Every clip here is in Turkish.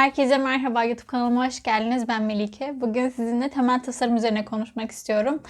Herkese merhaba YouTube kanalıma hoş geldiniz. Ben Melike. Bugün sizinle temel tasarım üzerine konuşmak istiyorum.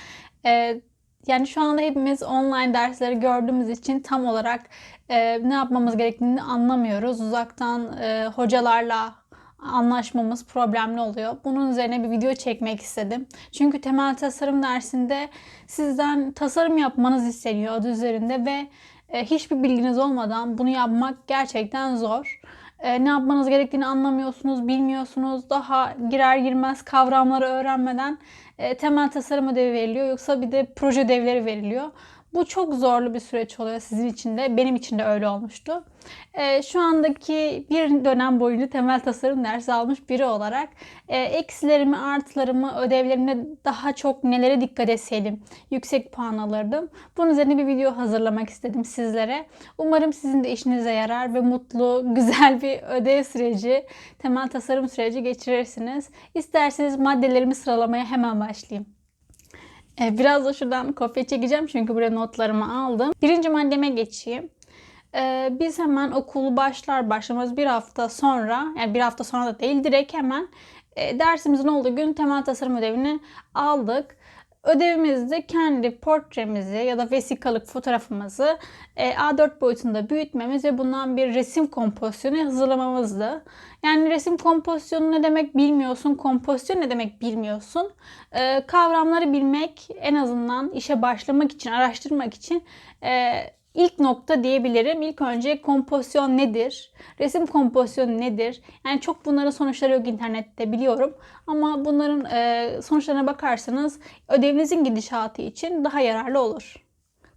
Ee, yani şu anda hepimiz online dersleri gördüğümüz için tam olarak e, ne yapmamız gerektiğini anlamıyoruz. Uzaktan e, hocalarla anlaşmamız problemli oluyor. Bunun üzerine bir video çekmek istedim. Çünkü temel tasarım dersinde sizden tasarım yapmanız isteniyor adı üzerinde ve e, hiçbir bilginiz olmadan bunu yapmak gerçekten zor. E, ne yapmanız gerektiğini anlamıyorsunuz, bilmiyorsunuz. Daha girer girmez kavramları öğrenmeden e, temel tasarım ödevi veriliyor. Yoksa bir de proje ödevleri veriliyor. Bu çok zorlu bir süreç oluyor sizin için de. Benim için de öyle olmuştu. E, şu andaki bir dönem boyunca temel tasarım dersi almış biri olarak e, eksilerimi, artılarımı, ödevlerimde daha çok nelere dikkat etseydim yüksek puan alırdım. Bunun üzerine bir video hazırlamak istedim sizlere. Umarım sizin de işinize yarar ve mutlu, güzel bir ödev süreci, temel tasarım süreci geçirirsiniz. İsterseniz maddelerimi sıralamaya hemen başlayayım. E, Biraz da şuradan kopya çekeceğim çünkü buraya notlarımı aldım. Birinci maddeme geçeyim. E, Biz hemen okul başlar başlamaz bir hafta sonra, yani bir hafta sonra da değil direkt hemen e, dersimizin olduğu gün temel tasarım ödevini aldık. Ödevimizde kendi portremizi ya da vesikalık fotoğrafımızı e, A4 boyutunda büyütmemiz ve bundan bir resim kompozisyonu hazırlamamızdı. Yani resim kompozisyonu ne demek bilmiyorsun, kompozisyon ne demek bilmiyorsun. E, kavramları bilmek en azından işe başlamak için, araştırmak için e, ilk nokta diyebilirim. İlk önce kompozisyon nedir? Resim kompozisyonu nedir? Yani çok bunların sonuçları yok internette biliyorum. Ama bunların e, sonuçlarına bakarsanız ödevinizin gidişatı için daha yararlı olur.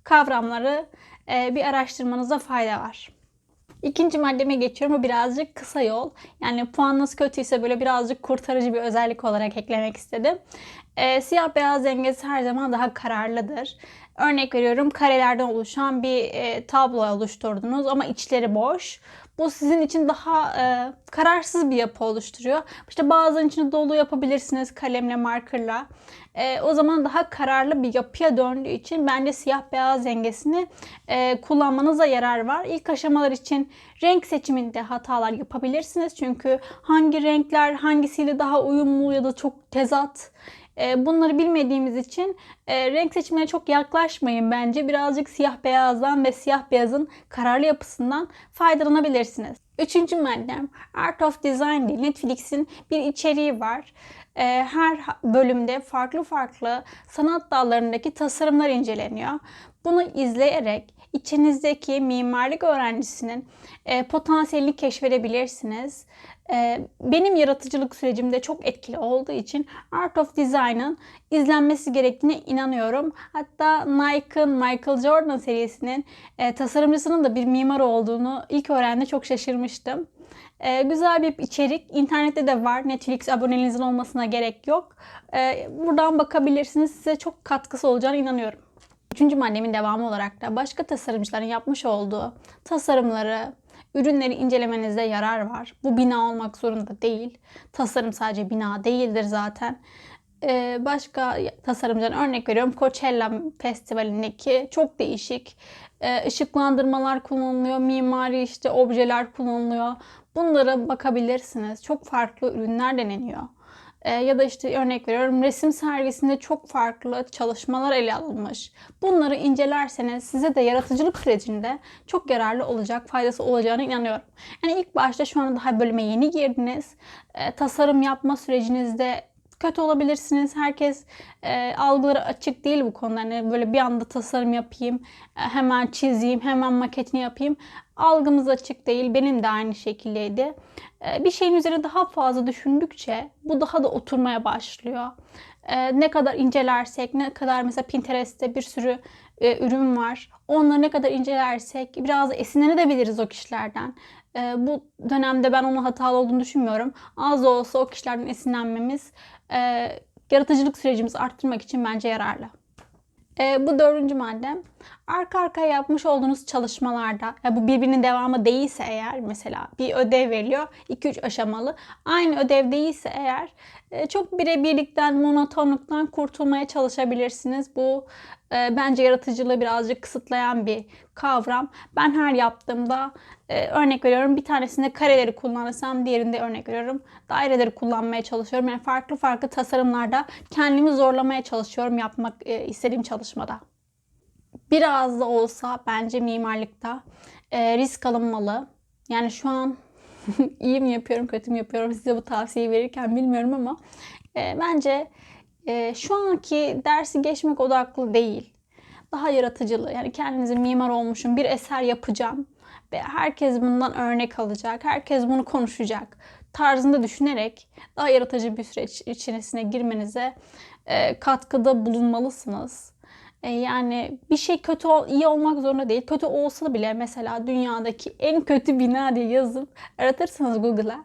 Kavramları e, bir araştırmanıza fayda var. İkinci maddeme geçiyorum. Bu birazcık kısa yol. Yani puanınız kötüyse böyle birazcık kurtarıcı bir özellik olarak eklemek istedim. E, siyah beyaz dengesi her zaman daha kararlıdır. Örnek veriyorum karelerden oluşan bir e, tablo oluşturdunuz ama içleri boş. Bu sizin için daha e, kararsız bir yapı oluşturuyor. İşte bazılarının içini dolu yapabilirsiniz kalemle, markerla. E, o zaman daha kararlı bir yapıya döndüğü için bence siyah beyaz dengesini e, kullanmanıza yarar var. İlk aşamalar için renk seçiminde hatalar yapabilirsiniz. Çünkü hangi renkler hangisiyle daha uyumlu ya da çok tezat e, Bunları bilmediğimiz için e, renk seçimine çok yaklaşmayın bence. Birazcık siyah beyazdan ve siyah beyazın kararlı yapısından faydalanabilirsiniz. Üçüncü maddem Art of Design diye Netflix'in bir içeriği var. E, Her bölümde farklı farklı sanat dallarındaki tasarımlar inceleniyor. Bunu izleyerek içinizdeki mimarlık öğrencisinin e, potansiyelini keşfedebilirsiniz. E, benim yaratıcılık sürecimde çok etkili olduğu için Art of Design'ın izlenmesi gerektiğine inanıyorum. Hatta Nike'ın Michael Jordan serisinin e, tasarımcısının da bir mimar olduğunu ilk öğrendiğimde çok şaşırmıştım. E, güzel bir içerik. İnternette de var. Netflix aboneliğinizin olmasına gerek yok. E, buradan bakabilirsiniz. Size çok katkısı olacağına inanıyorum. Üçüncü maddemin devamı olarak da başka tasarımcıların yapmış olduğu tasarımları, ürünleri incelemenizde yarar var. Bu bina olmak zorunda değil. Tasarım sadece bina değildir zaten. Ee, başka tasarımcıdan örnek veriyorum. Coachella Festivali'ndeki çok değişik e, ışıklandırmalar kullanılıyor. Mimari işte objeler kullanılıyor. Bunlara bakabilirsiniz. Çok farklı ürünler deneniyor. E, ya da işte örnek veriyorum resim sergisinde çok farklı çalışmalar ele alınmış. Bunları incelerseniz size de yaratıcılık sürecinde çok yararlı olacak, faydası olacağına inanıyorum. Yani ilk başta şu anda daha bölüme yeni girdiniz. E, tasarım yapma sürecinizde kötü olabilirsiniz. Herkes e, algıları açık değil bu konuda. Hani böyle bir anda tasarım yapayım, e, hemen çizeyim, hemen maketini yapayım. Algımız açık değil. Benim de aynı şekildeydi. E, bir şeyin üzerine daha fazla düşündükçe bu daha da oturmaya başlıyor. E, ne kadar incelersek, ne kadar mesela Pinterest'te bir sürü e, ürün var. Onları ne kadar incelersek biraz da esinlenebiliriz o kişilerden. E, bu dönemde ben onun hatalı olduğunu düşünmüyorum. Az da olsa o kişilerden esinlenmemiz e, yaratıcılık sürecimizi arttırmak için bence yararlı. E, bu dördüncü maddem arka arkaya yapmış olduğunuz çalışmalarda ya bu birbirinin devamı değilse eğer mesela bir ödev veriliyor 2-3 aşamalı aynı ödev değilse eğer e, çok birebirlikten monotonluktan kurtulmaya çalışabilirsiniz. Bu e, bence yaratıcılığı birazcık kısıtlayan bir kavram. Ben her yaptığımda e, örnek veriyorum bir tanesinde kareleri kullanırsam diğerinde örnek veriyorum daireleri kullanmaya çalışıyorum. Yani farklı farklı tasarımlarda kendimi zorlamaya çalışıyorum yapmak istediğim çalışmada. Biraz da olsa bence mimarlıkta e, risk alınmalı. Yani şu an iyi mi yapıyorum, kötü mü yapıyorum size bu tavsiyeyi verirken bilmiyorum ama e, bence e, şu anki dersi geçmek odaklı değil. Daha yaratıcılığı yani kendinizi mimar olmuşum bir eser yapacağım ve herkes bundan örnek alacak, herkes bunu konuşacak tarzında düşünerek daha yaratıcı bir süreç içerisine girmenize e, katkıda bulunmalısınız. E, yani bir şey kötü iyi olmak zorunda değil. Kötü olsa bile mesela dünyadaki en kötü bina diye yazıp aratırsanız Google'a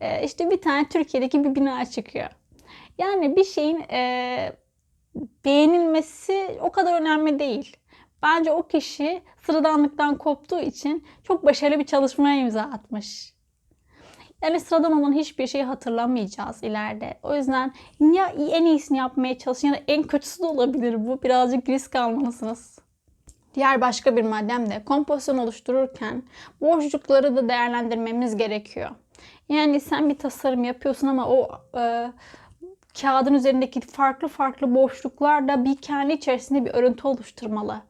e, işte bir tane Türkiye'deki bir bina çıkıyor. Yani bir şeyin e, beğenilmesi o kadar önemli değil. Bence o kişi sıradanlıktan koptuğu için çok başarılı bir çalışmaya imza atmış. Yani sıradan olan hiçbir şeyi hatırlamayacağız ileride. O yüzden ya en iyisini yapmaya çalışın ya da en kötüsü de olabilir bu. Birazcık risk almalısınız. Diğer başka bir maddem de kompozisyon oluştururken boşlukları da değerlendirmemiz gerekiyor. Yani sen bir tasarım yapıyorsun ama o e, kağıdın üzerindeki farklı farklı boşluklar da bir kendi içerisinde bir örüntü oluşturmalı.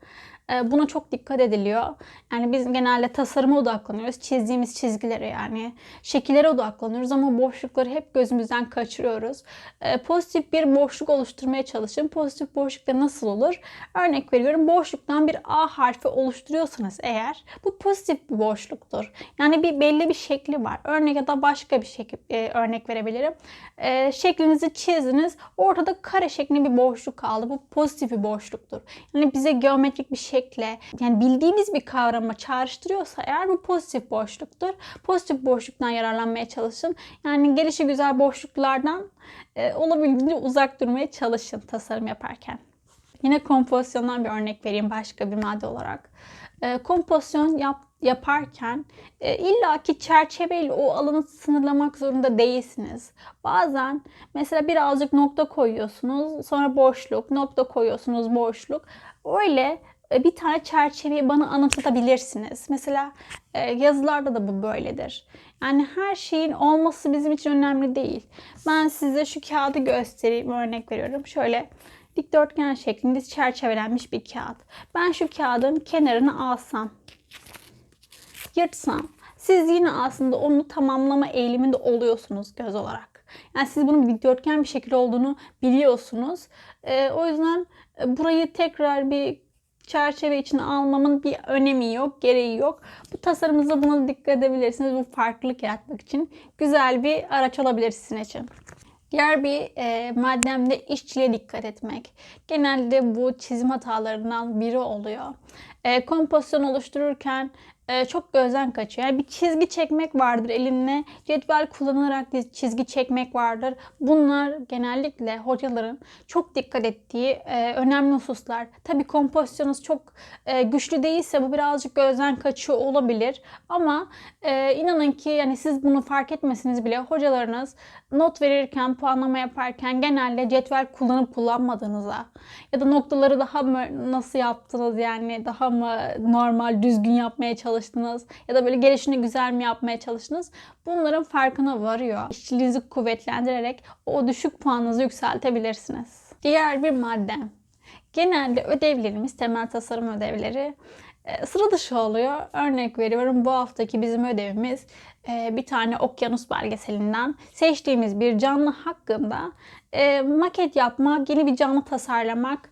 Ee, buna çok dikkat ediliyor. Yani biz genelde tasarıma odaklanıyoruz. Çizdiğimiz çizgilere yani şekillere odaklanıyoruz ama boşlukları hep gözümüzden kaçırıyoruz. Ee, pozitif bir boşluk oluşturmaya çalışın. Pozitif boşlukta nasıl olur? Örnek veriyorum. Boşluktan bir A harfi oluşturuyorsanız eğer bu pozitif bir boşluktur. Yani bir belli bir şekli var. Örnek ya da başka bir şekil e, örnek verebilirim. E, şeklinizi çizdiniz. Ortada kare şeklinde bir boşluk kaldı. Bu pozitif bir boşluktur. Yani bize geometrik bir şekle yani bildiğimiz bir kavrama çağrıştırıyorsa eğer bu pozitif boşluktur. Pozitif boşluktan yararlanmaya çalışın. Yani gelişi güzel boşluklardan e, olabildiğince uzak durmaya çalışın tasarım yaparken. Yine kompozisyondan bir örnek vereyim başka bir madde olarak. E, kompozisyon yap, yaparken e, illaki çerçeveyle o alanı sınırlamak zorunda değilsiniz. Bazen mesela birazcık nokta koyuyorsunuz, sonra boşluk, nokta koyuyorsunuz, boşluk. Öyle bir tane çerçeveyi bana anlatabilirsiniz. Mesela e, yazılarda da bu böyledir. Yani her şeyin olması bizim için önemli değil. Ben size şu kağıdı göstereyim, örnek veriyorum. Şöyle dikdörtgen şeklinde çerçevelenmiş bir kağıt. Ben şu kağıdın kenarını alsam, yırtsam, siz yine aslında onu tamamlama eğiliminde oluyorsunuz göz olarak. Yani siz bunun dikdörtgen bir şekil olduğunu biliyorsunuz. Ee, o yüzden e, burayı tekrar bir çerçeve içine almamın bir önemi yok, gereği yok. Bu tasarımınızda buna dikkat edebilirsiniz. Bu farklılık yaratmak için güzel bir araç olabilir sizin için. Diğer bir e, maddem de işçiliğe dikkat etmek. Genelde bu çizim hatalarından biri oluyor. E, kompozisyon oluştururken e, çok gözden kaçıyor. Yani bir çizgi çekmek vardır elinle. Cetvel kullanarak çizgi çekmek vardır. Bunlar genellikle hocaların çok dikkat ettiği e, önemli hususlar. Tabi kompozisyonunuz çok e, güçlü değilse bu birazcık gözden kaçıyor olabilir. Ama e, inanın ki yani siz bunu fark etmesiniz bile hocalarınız not verirken, puanlama yaparken genelde cetvel kullanıp kullanmadığınıza ya da noktaları daha mı nasıl yaptınız yani daha mı normal düzgün yapmaya çalıştınız ya da böyle gelişini güzel mi yapmaya çalıştınız bunların farkına varıyor. İşçiliğinizi kuvvetlendirerek o düşük puanınızı yükseltebilirsiniz. Diğer bir madde. Genelde ödevlerimiz temel tasarım ödevleri e, sıra dışı oluyor. Örnek veriyorum bu haftaki bizim ödevimiz e, bir tane okyanus belgeselinden seçtiğimiz bir canlı hakkında e, maket yapmak, yeni bir canlı tasarlamak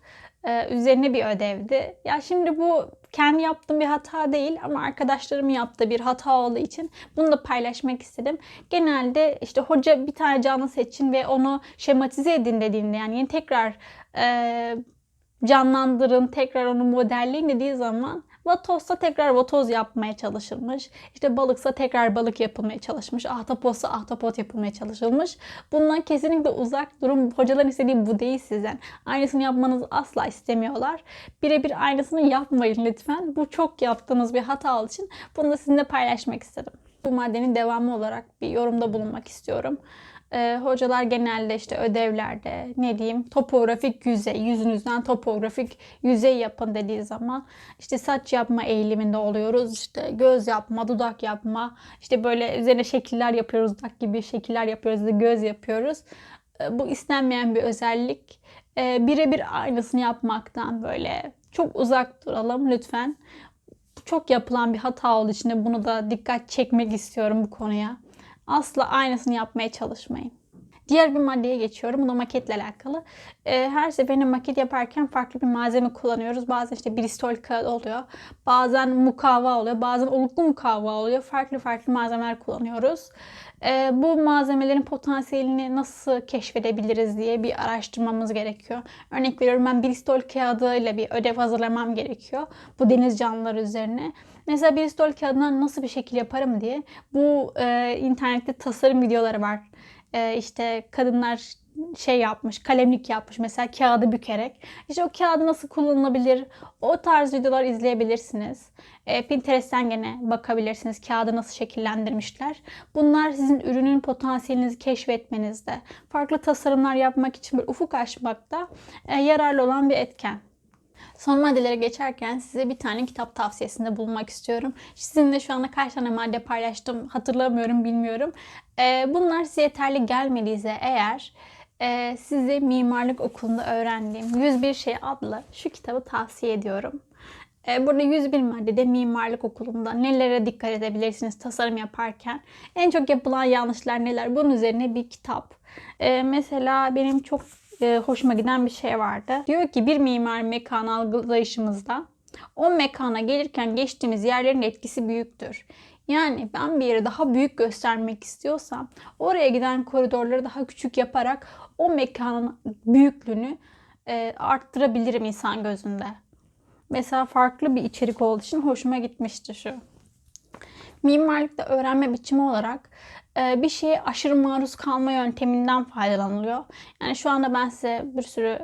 üzerine bir ödevdi. Ya şimdi bu kendi yaptığım bir hata değil ama arkadaşlarım yaptığı bir hata olduğu için bunu da paylaşmak istedim. Genelde işte hoca bir tane canlı seçin ve onu şematize edin dediğinde yani tekrar e, canlandırın, tekrar onu modelleyin dediği zaman Vatozsa tekrar vatoz yapmaya çalışılmış. İşte balıksa tekrar balık yapılmaya çalışmış. Ahtapotsa ahtapot yapılmaya çalışılmış. Bundan kesinlikle uzak durun. Hocaların istediği bu değil sizden. Aynısını yapmanızı asla istemiyorlar. Birebir aynısını yapmayın lütfen. Bu çok yaptığınız bir hata olduğu için bunu da sizinle paylaşmak istedim. Bu maddenin devamı olarak bir yorumda bulunmak istiyorum. Ee, hocalar genelde işte ödevlerde ne diyeyim topografik yüzey, yüzünüzden topografik yüzey yapın dediği zaman işte saç yapma eğiliminde oluyoruz. işte göz yapma, dudak yapma, işte böyle üzerine şekiller yapıyoruz, dudak gibi şekiller yapıyoruz, ya da göz yapıyoruz. Ee, bu istenmeyen bir özellik. Ee, birebir aynısını yapmaktan böyle çok uzak duralım lütfen. Çok yapılan bir hata olduğu için de bunu da dikkat çekmek istiyorum bu konuya. Asla aynısını yapmaya çalışmayın. Diğer bir maddeye geçiyorum. Bu da maketle alakalı. Ee, her seferinde maket yaparken farklı bir malzeme kullanıyoruz. Bazen işte bristol kağıt oluyor. Bazen mukavva oluyor. Bazen oluklu mukavva oluyor. Farklı farklı malzemeler kullanıyoruz. Ee, bu malzemelerin potansiyelini nasıl keşfedebiliriz diye bir araştırmamız gerekiyor. Örnek veriyorum ben bristol kağıdı ile bir ödev hazırlamam gerekiyor. Bu deniz canlıları üzerine. Mesela bristol kağıdından nasıl bir şekil yaparım diye bu e, internette tasarım videoları var. E, işte kadınlar şey yapmış, kalemlik yapmış mesela kağıdı bükerek. İşte o kağıdı nasıl kullanılabilir? O tarz videolar izleyebilirsiniz. E, Pinterest'ten gene bakabilirsiniz kağıdı nasıl şekillendirmişler. Bunlar sizin ürünün potansiyelinizi keşfetmenizde, farklı tasarımlar yapmak için bir ufuk açmakta e, yararlı olan bir etken. Son maddelere geçerken size bir tane kitap tavsiyesinde bulunmak istiyorum. Sizinle şu anda kaç tane madde paylaştım hatırlamıyorum bilmiyorum. Ee, bunlar size yeterli gelmediyse eğer e, size mimarlık okulunda öğrendiğim 101 Şey adlı şu kitabı tavsiye ediyorum. Ee, burada 101 maddede mimarlık okulunda nelere dikkat edebilirsiniz tasarım yaparken. En çok yapılan yanlışlar neler? Bunun üzerine bir kitap. Ee, mesela benim çok e, hoşuma giden bir şey vardı. Diyor ki bir mimar mekan algılayışımızda o mekana gelirken geçtiğimiz yerlerin etkisi büyüktür. Yani ben bir yeri daha büyük göstermek istiyorsam oraya giden koridorları daha küçük yaparak o mekanın büyüklüğünü e, arttırabilirim insan gözünde. Mesela farklı bir içerik olduğu için hoşuma gitmişti şu. Mimarlıkta öğrenme biçimi olarak e, bir şeye aşırı maruz kalma yönteminden faydalanılıyor. Yani şu anda ben size bir sürü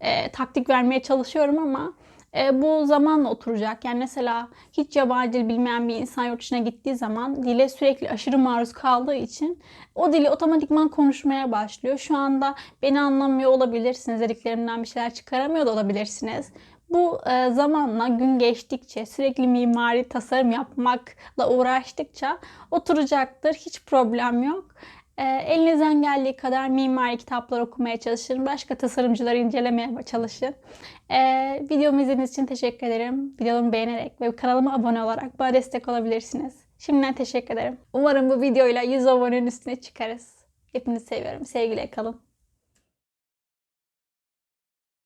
e, taktik vermeye çalışıyorum ama e, bu zamanla oturacak. Yani mesela hiç yabancı dil bilmeyen bir insan yurt dışına gittiği zaman dile sürekli aşırı maruz kaldığı için o dili otomatikman konuşmaya başlıyor. Şu anda beni anlamıyor olabilirsiniz. Dediklerimden bir şeyler çıkaramıyor da olabilirsiniz. Bu e, zamanla gün geçtikçe sürekli mimari tasarım yapmakla uğraştıkça oturacaktır. Hiç problem yok. E, elinizden geldiği kadar mimari kitaplar okumaya çalışın. Başka tasarımcıları incelemeye çalışın. E, videomu izlediğiniz için teşekkür ederim. Videomu beğenerek ve kanalıma abone olarak bana destek olabilirsiniz. Şimdiden teşekkür ederim. Umarım bu videoyla 100 abonenin üstüne çıkarız. Hepinizi seviyorum. Sevgiyle kalın.